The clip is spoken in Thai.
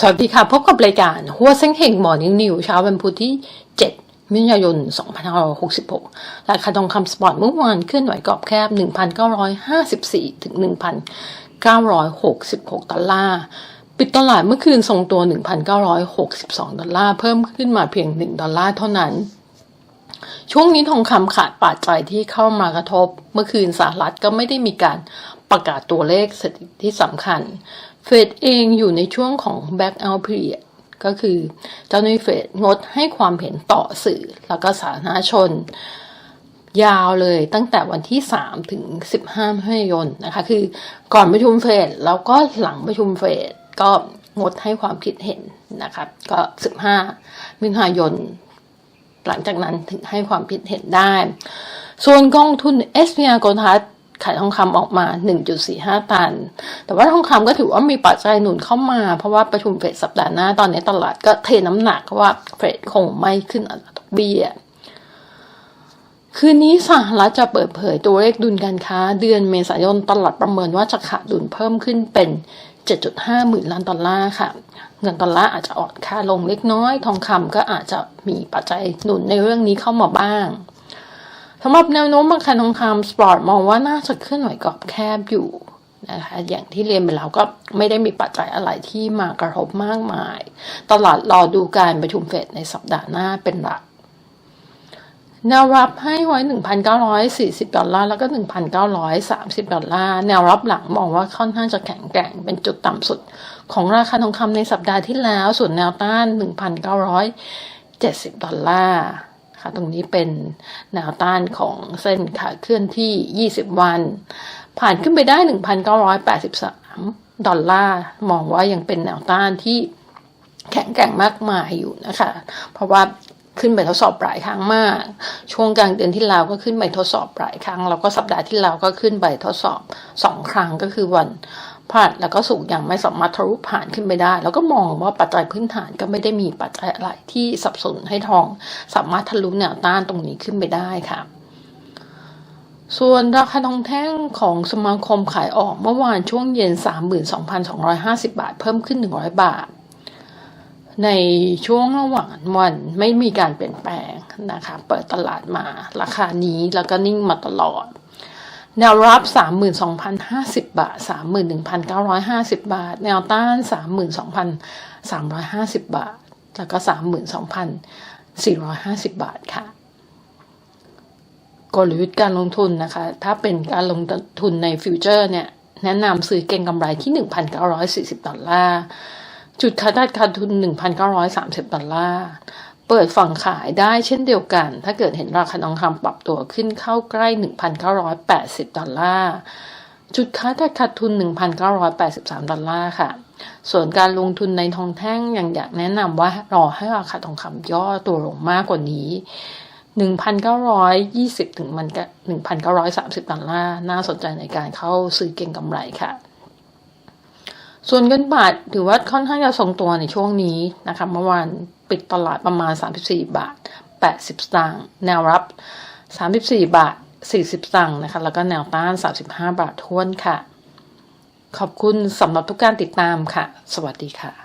สวัสดีค่ะ พบกับรายการหัวเซ็งเฮงมอนิ่งนิวเช้าวันพุธที่ 7 มิถุนายน 2566 ราคาทองคำสปอร์ตเมื่อวานเคลื่อนไหวกรอบแคบ 1,954 ถึง 1,966 ดอลลาร์ปิดตลาดเมื่อคืนทรงตัว 1,962 ดอลลาร์ เพิ่มขึ้นมาเพียง 1 ดอลลาร์เท่านั้น ช่วงนี้ทองคำขาดปัจจัยที่เข้ามากระทบ เมื่อคืนสหรัฐก็ไม่ได้มีการประกาศตัวเลขเศรษฐกิที่สำคัญ เฟดเองอยู่ในช่วงของ back out period ก็คือเจ้าหน้าที่เฟดงดให้ความเห็นต่อสื่อ แล้วก็สาธารณชน ยาวเลยตั้งแต่วันที่ 3 ถึง 15มิถุนายนนะคะ คือก่อนประชุมเฟดแล้วก็หลังประชุมเฟดก็งดให้ความคิดเห็นนะครับก็ 15 มิถุนายน หลังจากนั้นถึงให้ความคิดเห็นได้ ส่วนกองทุน SPR โกลทัส ขายทองคำออกมา 1.45 ตัน แต่ว่าทองคำก็ถือว่ามีปัจจัยหนุนเข้ามา เพราะว่าประชุมเฟดสัปดาห์หน้า ตอนนี้ตลาดก็เทน้ำหนักว่าเฟดคงไม่ขึ้นอัตราดอกเบี้ยคืนนี้สหรัฐจะเปิดเผยตัวเลขดุลการค้า เดือนเมษายนตลาดประเมินว่าจะขาดดุลเพิ่มขึ้นเป็น 7.5 หมื่นล้านดอลลาร์ค่ะ เงินดอลลาร์อาจจะอ่อนค่าลงเล็กน้อย ทองคำก็อาจจะมีปัจจัยหนุนในเรื่องนี้เข้ามาบ้าง สำหรับแนวโน้มราคาทองคำสปอร์ตมองว่าน่าจะเคลื่อนไหวกรอบแคบอยู่นะคะอย่างที่เรียนไปแล้วก็ไม่ได้มีปัจจัยอะไรที่มากระทบมากมาย ตลาดรอดูการประชุมเฟดในสัปดาห์หน้าเป็นหลักแนวรับให้ไว้ 1,940 ดอลลาร์ แล้วก็ 1,930 ดอลลาร์ แนวรับหลังมองว่าค่อนข้างจะแข็งแกร่ง เป็นจุดต่ำสุด ของราคาทองคำในสัปดาห์ที่แล้ว ส่วนแนวต้าน 1,970 ดอลลาร์ ตรงนี้เป็นแนวต้านของเส้นขาเคลื่อนที่ 20 วัน ผ่านขึ้นไปได้ 1,983 ดอลลาร์ มองว่ายังเป็นแนวต้านที่แข็งแกร่งมากมายอยู่นะคะ เพราะว่าขึ้นไปทดสอบปลายครั้งมาก ช่วงกลางเดือนที่แล้วก็ขึ้นไปทดสอบปลายครั้ง แล้วก็สัปดาห์ที่แล้วก็ขึ้นไปทดสอบสองครั้งก็คือวัน พลาดแล้วก็สูงอย่างไม่สามารถทะลุผ่านขึ้นไปได้ แล้วก็มองว่าปัจจัยพื้นฐานก็ไม่ได้มีปัจจัยอะไรที่สับสนให้ทอง สามารถทะลุแนวต้านตรงนี้ขึ้นไปได้ค่ะส่วนราคาทองแท่งของสมาคมขายออกเมื่อวานช่วงเย็น 32,250 บาท เพิ่มขึ้น 100 บาท ในช่วงระหว่างวันไม่มีการเปลี่ยนแปลงนะคะ เปิดตลาดมาราคานี้แล้วก็นิ่งมาตลอด แนวรับ 32,050 บาท 31,950 บาท แนวต้าน 32,350 บาท แล้วก็ 32,450 บาทค่ะ กลยุทธ์การลงทุนนะคะ ถ้าเป็นการลงทุนในฟิวเจอร์เนี่ย แนะนำซื้อเก็งกำไรที่ 1,940 ดอลลาร์ จุดขาดขาดทุน 1,930 ดอลลาร์ เปิดฝั่งขายได้เช่นเดียวกัน ถ้าเกิดเห็นราคาทองคำปรับตัวขึ้นเข้าใกล้ 1,980 ดอลลาร์ จุดค้าได้ขาดทุน 1,983 ดอลลาร์ค่ะ ส่วนการลงทุนในทองแท่งยังอยากแนะนำว่ารอให้ราคาทองคำย่อตัวลงมากกว่านี้ 1,920 ถึงมันก็1,930 ดอลลาร์ น่าสนใจในการเข้าซื้อเก็งกำไรค่ะส่วนเงินบาทถือว่าค่อนข้างจะทรงตัวในช่วงนี้นะคะเมื่อวาน ปิดตลาดประมาณ 34 บาท 80 สตางค์ แนวรับ 34 บาท 40 สตางค์นะคะ แล้วก็แนวต้าน 35 บาทท้วนค่ะ ขอบคุณสำหรับทุกการติดตามค่ะ สวัสดีค่ะ